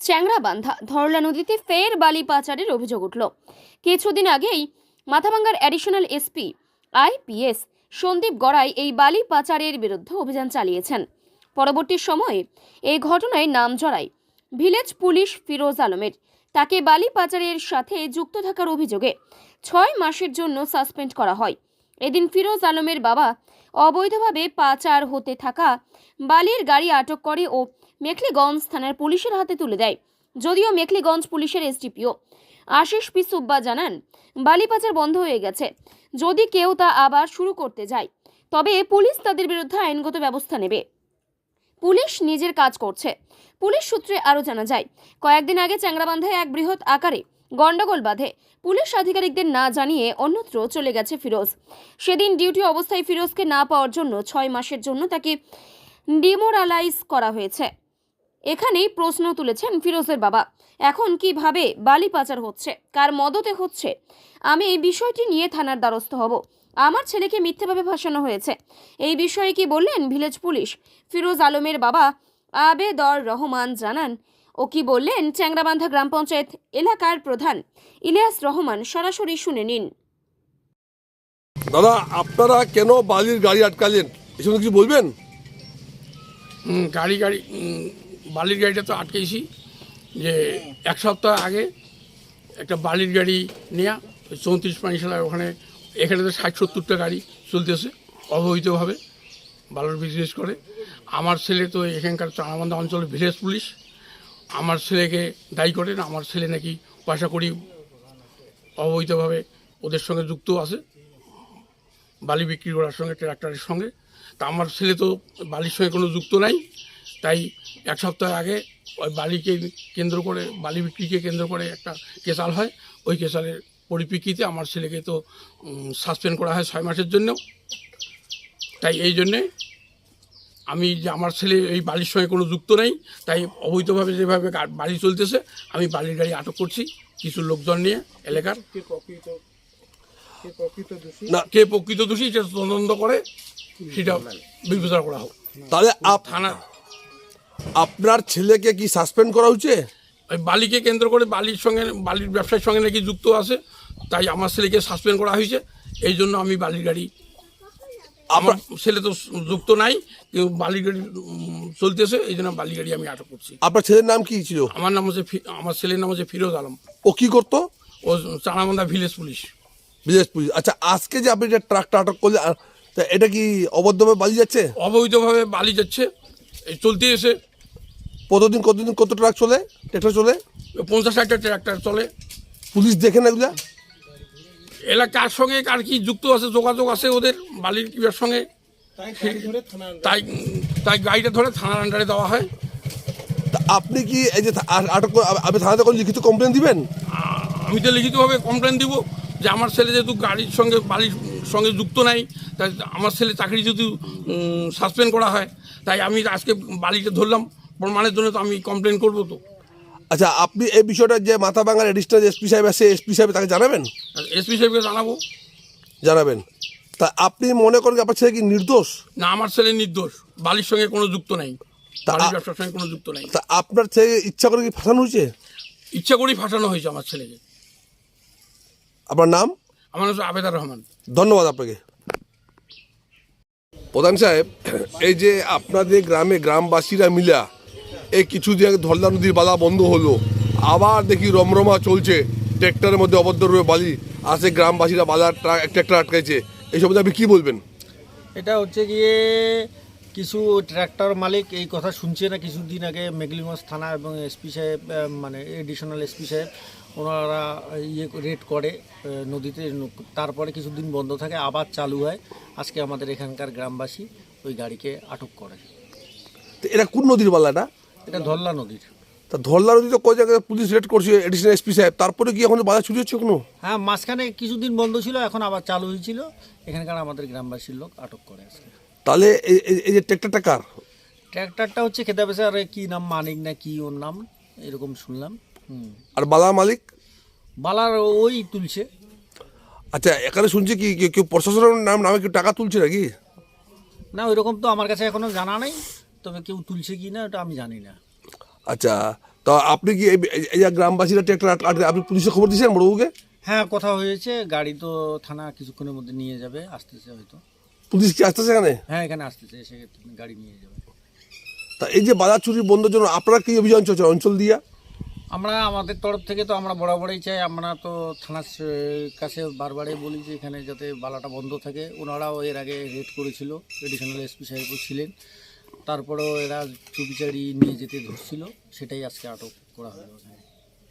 চ্যাংরাবান্ধা ধরলা নদীতে ফের বালি পাচারের অভিযোগ উঠল। কিছুদিন আগেই মাথাভাঙ্গার additional SP IPS Sandip Garai এই বালি পাচারের বিরুদ্ধে অভিযান চালিয়েছেন। পরবর্তী সময়ে এই ঘটনায় নাম জড়ায় ভিলেজ পুলিশ ফিরোজ আলমের। তাকে বালি পাচারের সাথে যুক্ত থাকার অভিযোগে ছয় মাসের জন্য সাসপেন্ড করা হয়। এদিন ফিরোজ আলমের বাবা অবৈধভাবে পাচার হতে থাকা বালির গাড়ি আটক করে ও মেখলিগঞ্জ থানার পুলিশের হাতে তুলে দেয়। যদিও মেখলিগঞ্জ পুলিশের এসডিপিও। আশিস পি সুব্বা জানান বালি পাচার বন্ধ হয়ে গেছে। যদি কেউ তা আবার শুরু করতে যায়, তবে পুলিশ তাদের বিরুদ্ধে আইনগত ব্যবস্থা নেবে। পুলিশ নিজের কাজ করছে। পুলিশ সূত্রে আরও জানা যায়, কয়েকদিন আগে চ্যাংরাবান্ধায় এক বৃহৎ আকারে গণ্ডগোল বাঁধে। পুলিশ আধিকারিকদের না জানিয়ে অন্যত্র চলে গেছে ফিরোজ। সেদিন ডিউটি অবস্থায় ফিরোজকে না পাওয়ার জন্য ছয় মাসের জন্য তাকে ডিমোরালাইজ করা হয়েছে। এখানেই প্রশ্ন তুলেছেন ফিরোজের বাবা। এখন কীভাবে বালি পাচার হচ্ছে? কার মদতে হচ্ছে? আমি এই বিষয়টি নিয়ে থানার দ্বারস্থ হব। আমার ছেলেকে মিথ্যেভাবে ভাসানো হয়েছে। এই বিষয়ে কি বললেন ভিলেজ পুলিশ? ফিরোজ আলমের বাবা আবেদর রহমান জানান ও কি বললেন চ্যাংরাবান্ধা গ্রাম পঞ্চায়েত এলাকার প্রধান ইলিয়াস রহমান সরাসরি শুনে নিন। দাদা আপনারা কেন বালির গাড়ি আটকালেন? এসব কিছু বলবেন? গাড়ি গাড়ি বালির গাড়িটা তো আটকেছি যে এক সপ্তাহ আগে একটা বালির গাড়ি নেওয়া চৌত্রিশ পানিশালায় ওখানে এখানে তো ষাট সত্তরটা গাড়ি চলতেছে অবহিতভাবে বালুর বিজনেস করে। আমার ছেলে তো এখানকার চানাবান্ধা অঞ্চলের ভিলেজ পুলিশ। আমার ছেলেকে দায়ী করেন আমার ছেলে নাকি পয়সা করি অবৈধভাবে ওদের সঙ্গে যুক্ত আছে বালি বিক্রি করার সঙ্গে ট্রাক্টরের সঙ্গে। তা আমার ছেলে তো বালির সঙ্গে কোনো যুক্ত নাই। তাই এক সপ্তাহ আগে ওই বালিকে কেন্দ্র করে বালি বিক্রিকে কেন্দ্র করে একটা কেসাল হয়। ওই কেসালের পরিপ্রেক্ষিতে আমার ছেলেকে তো সাসপেন্ড করা হয় ছয় মাসের জন্য তাই এই জন্যে আমি যে আমার ছেলে এই বালির সঙ্গে কোনো যুক্ত নেই তাই অবৈধভাবে যেভাবে বালি চলতেছে আমি বালির গাড়ি আটক করছি কিছু লোকজন নিয়ে এলাকার। না কে প্রকৃত দোষী সেটা তদন্ত করে সেটা বিবেচনা করা হোক। তাহলে আপ- থানা আপনার ছেলেকে কি সাসপেন্ড করা হচ্ছে ওই বালিকে কেন্দ্র করে বালির সঙ্গে বালির ব্যবসার সঙ্গে নাকি যুক্ত আছে তাই আমার ছেলেকে সাসপেন্ড করা হয়েছে। এই জন্য আমি বালির গাড়ি আমার ছেলে তো যুক্ত নাই কেউ বালির গাড়ি চলতেছে এই জন্য বালি গাড়ি আমি আটক করছি। আপনার ছেলের নাম কি ছিল? আমার নাম হচ্ছে আমার ছেলের নাম হচ্ছে ফিরোজ আলম। ও কি করতো? ও Chanamanda village police. Village police. আচ্ছা আজকে যে আপনি যে ট্রাকটা আটক করলে এটা কি অবৈধভাবে বালি যাচ্ছে? অবৈধভাবে বালি যাচ্ছে এই চলতে এসে কতদিন কতদিন কত ট্রাক চলে? ট্রাক্টর চলে? পঞ্চাশ ষাটটা ট্রাক্টর চলে। পুলিশ দেখে না এগুলা? এলাকার সঙ্গে কার কি যুক্ত আছে যোগাযোগ আছে ওদের বালির কিবার সঙ্গে? তাই তাই গাড়িটা ধরে থানার আন্ডারে দেওয়া হয়। তা আপনি কি এই যে আটক আপনি থানাতে কোনো লিখিত কমপ্লেন দিবেন? আমি তো লিখিতভাবে কমপ্লেন দিব যে আমার ছেলে যেহেতু গাড়ির সঙ্গে বালির সঙ্গে যুক্ত নাই তাই আমার ছেলে চাকরি যদি সাসপেন্ড করা হয় তাই আমি আজকে বালিটা ধরলাম। প্রমাণের জন্য তো আমি কমপ্লেন করব তো। আচ্ছা আপনি এই বিষয়টা যে মাথা ভাঙার এডিশনাল এসপি সাহেব আছে এসপি সাহেব তাকে জানাবেন? এসপি সাহেবকে জানাব। জানাবেন। তা আপনি মনে করেন আপনার ছেলে কি নির্দোষ? না আমার ছেলে নির্দোষ। বালির সঙ্গে কোনো যুক্ত নাই। তা- বালির ব্যবসার সঙ্গে কোনো যুক্ত নাই। তা আপনার ছেলে ইচ্ছা করে কি ফাঁসানো হয়েছে? ইচ্ছা করেই ফাঁসানো হয়েছে আমার ছেলেকে। আপনার নাম? আমার নাম আবেদার রহমান। ধন্যবাদ আপনাকে। প্রধান সাহেব এই যে আপনাদের গ্রামে গ্রামবাসীরা মিলা এই কিছুদিন আগে ধরলা নদীর বালা বন্ধ হলো আবার দেখি রমরমা চলছে ট্র্যাক্টরের মধ্যে অবদ্ধ রয়ে বালি আসে গ্রামবাসীরা ট্রাক ট্র্যাক্টর আটকাইছে। এই সম্বন্ধে আপনি কী বলবেন? এটা হচ্ছে গিয়ে কিছু ট্র্যাক্টর মালিক এই কথা শুনছে না কিছুদিন আগে মেঘলিগঞ্জ থানা এবং এসপি সাহেব মানে এডিশনাল এসপি সাহেব ওনারা ইয়ে রেড করে নদীতে তারপরে কিছুদিন বন্ধ থাকে আবার চালু হয়। আজকে আমাদের এখানকার গ্রামবাসী ওই গাড়িকে আটক করে। তো এটা কোন নদীর বালা এটা ধল্লা নদীর তা ধরলা নদী তো কয় জায়গায় পুলিশ রেড করছে এডিশনাল এসপি সাহেব? তারপরে কি এখন বাজার চুরি হচ্ছে কোনো? হ্যাঁ মাঝখানে কিছুদিন বন্ধ ছিল এখন আবার চালু হয়েছিল। এখানকার আমাদের গ্রামবাসীর লোক আটক করে আজকে। তাহলে এই- যে ট্র্যাক্টরটা কার? ট্র্যাক্টরটা হচ্ছে খেতে পেছে আর কি নাম মানিক না কি ওর নাম? এরকম শুনলাম। আর বালা মালিক? বালার ওই তুলছে। আচ্ছা এখানে শুনছি কি কেউ প্রশাসনের নাম নামে কেউ টাকা তুলছে নাকি? না ওইরকম তো আমার কাছে এখনও জানা নেই। তবে কেউ তুলছে কি না ওটা আমি জানি না। আচ্ছা তা আপনি কি এই গ্রামবাসীরা ট্র্যাক্টর আটকে আপনি পুলিশে খবর দিয়েছেন বড়বাবুকে? হ্যাঁ কথা হয়েছে গাড়ি তো থানা কিছুক্ষণের মধ্যে নিয়ে যাবে আসতেছে হয়তো। পুলিশ কি আসতেছে এখানে? হ্যাঁ এখানে আসতেছে এসে গাড়ি নিয়ে যাবে। তা এই যে বাজার চুরি বন্ধের জন্য আপনারা কি অভিযান চলছে অঞ্চল দিয়া? আমরা আমাদের তরফ থেকে তো আমরা বরাবরই চাই আমরা তো থানার কাছে বারবারই বলি যে এখানে যাতে বালাটা বন্ধ থাকে। ওনারাও এর আগে রেড করেছিল এডিশনাল এসপি সাহেবও ছিলেন। তারপরেও এরা চুপিচারি নিয়ে যেতে ধরছিল সেটাই আজকে আটক করা হলো।